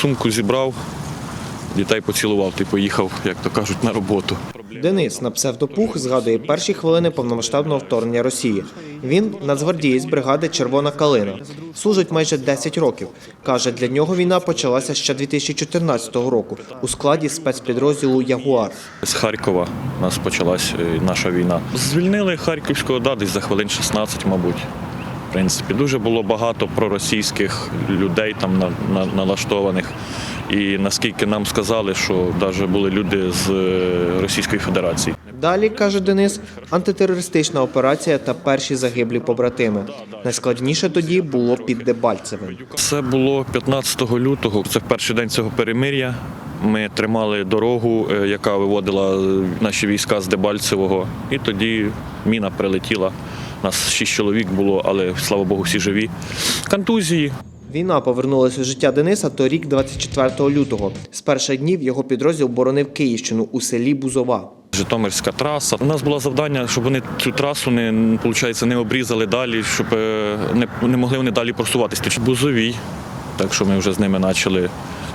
сумку зібрав, дітей поцілував і поїхав, як то кажуть, на роботу. Денис на псевдопух згадує перші хвилини повномасштабного вторгнення Росії. Він нацгвардієць бригади Червона калина. Служить майже 10 років. Каже, для нього війна почалася ще 2014 року у складі спецпідрозділу Ягуар. З Харкова у нас почалась е, наша війна. Звільнили Харківського да, десь за хвилин 16, мабуть. В принципі, дуже було багато проросійських людей там на, на, налаштованих. І наскільки нам сказали, що навіть були люди з е, Російської Федерації. Далі каже Денис, антитерористична операція та перші загиблі побратими. Найскладніше тоді було під Дебальцевим. Це було 15 лютого. Це перший день цього перемир'я. Ми тримали дорогу, е, яка виводила е, наші війська з Дебальцевого. І тоді міна прилетіла. Нас шість чоловік було, але слава Богу, всі живі. Контузії. Війна повернулася у життя Дениса торік, 24 лютого. З перших днів його підрозділ боронив Київщину у селі Бузова. Житомирська траса. У нас було завдання, щоб вони цю трасу не, виходить, не обрізали далі, щоб е, не, не могли вони далі просуватись. Тоді Бузовій, так що ми вже з ними почали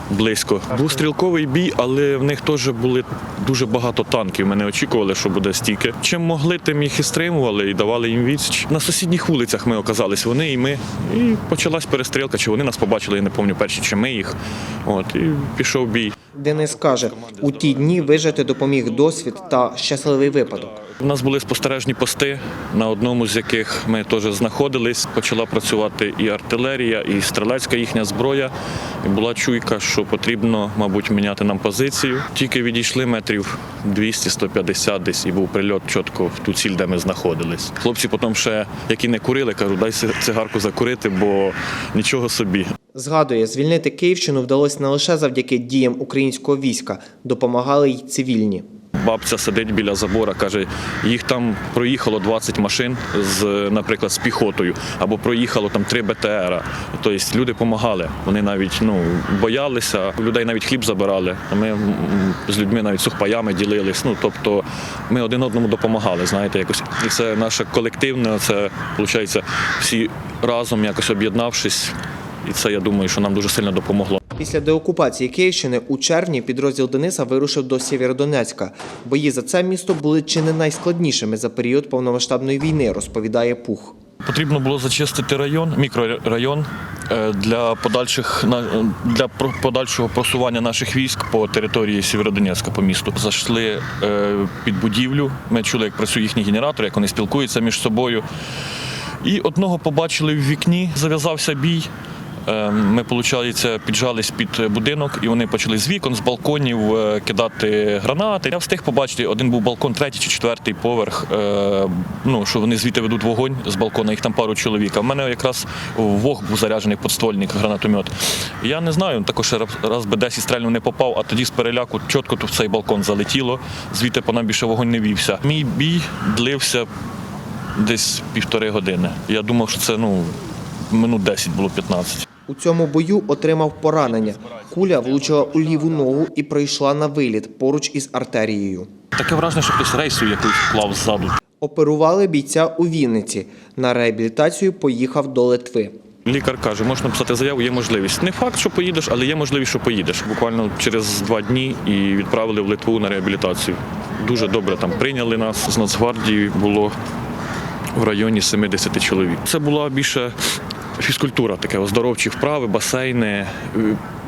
близько. Був стрілковий бій, але в них теж були дуже багато танків. Ми не очікували, що буде стільки. Чим могли, тим їх і стримували і давали їм відсіч. На сусідніх вулицях ми оказались, вони і ми. І почалась перестрілка, чи вони нас побачили, я не пам'ятаю перші, чи ми їх. От, і пішов бій. Денис каже, у ті дні вижити допоміг досвід та щасливий випадок. У нас були спостережні пости, на одному з яких ми теж знаходились. Почала працювати і артилерія, і стрілецька їхня зброя. І була чуйка, що потрібно, мабуть, міняти нам позицію. Тільки відійшли метрів 200-150 десь і був прильот чітко в ту ціль, де ми знаходились. Хлопці потім ще, які не курили, кажуть, дай цигарку закурити, бо нічого собі. Згадує, звільнити Київщину вдалося не лише завдяки діям українського війська, допомагали й цивільні. Бабця сидить біля забора, каже, їх там проїхало 20 машин з, наприклад, з піхотою, або проїхало там три БТРа. Тобто люди допомагали. Вони навіть ну боялися, людей навіть хліб забирали. Ми з людьми навіть сухпаями ділились. Ну тобто ми один одному допомагали. Знаєте, якось і це наше колективне. Це виходить, всі разом якось об'єднавшись. І це я думаю, що нам дуже сильно допомогло. Після деокупації Київщини у червні підрозділ Дениса вирушив до Сєвєродонецька. Бої за це місто були чи не найскладнішими за період повномасштабної війни, розповідає Пух. Потрібно було зачистити район, мікрорайон е, для подальших для подальшого просування наших військ по території Сєвєродонецька по місту. Зайшли е, під будівлю. Ми чули, як працює їхній генератор, як вони спілкуються між собою. І одного побачили в вікні, зав'язався бій. Е, Ми, виходить, піджались під будинок, і вони почали з вікон, з балконів е, кидати гранати. Я встиг побачити, один був балкон, третій чи четвертий поверх. е, Ну, що вони звідти ведуть вогонь з балкона, їх там пару чоловік. А в мене якраз вог був заряджений подствольник, гранатомет. Я не знаю, також раз- би десь і стрельнув не попав, а тоді з переляку чітко тут в цей балкон залетіло. Звідти по нам більше вогонь не вівся. Мій бій длився десь півтори години. Я думав, що це ну минут 10 було 15. У цьому бою отримав поранення. Куля влучила у ліву ногу і пройшла на виліт поруч із артерією. Таке враження, що хтось рейсу якусь вклав ззаду. Оперували бійця у Вінниці. На реабілітацію поїхав до Литви. Лікар каже, можна написати заяву, є можливість. Не факт, що поїдеш, але є можливість, що поїдеш. Буквально через два дні і відправили в Литву на реабілітацію. Дуже добре там прийняли нас. З Нацгвардії було в районі 70 чоловік. Це була більше фізкультура, таке оздоровчі вправи, басейни,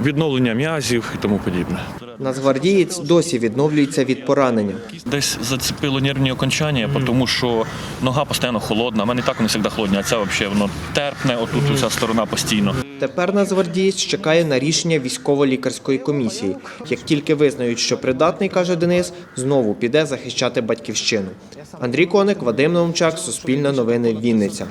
відновлення м'язів і тому подібне. Нацгвардієць досі відновлюється від поранення. Десь зацепило нервні окончання, тому що нога постійно холодна. У мене і так вони завжди холодні, а ця взагалі воно терпне, отут ця сторона постійно. Тепер нацгвардієць чекає на рішення військово-лікарської комісії. Як тільки визнають, що придатний, каже Денис, знову піде захищати батьківщину. Андрій Коник, Вадим Наумчак, Суспільне новини, Вінниця.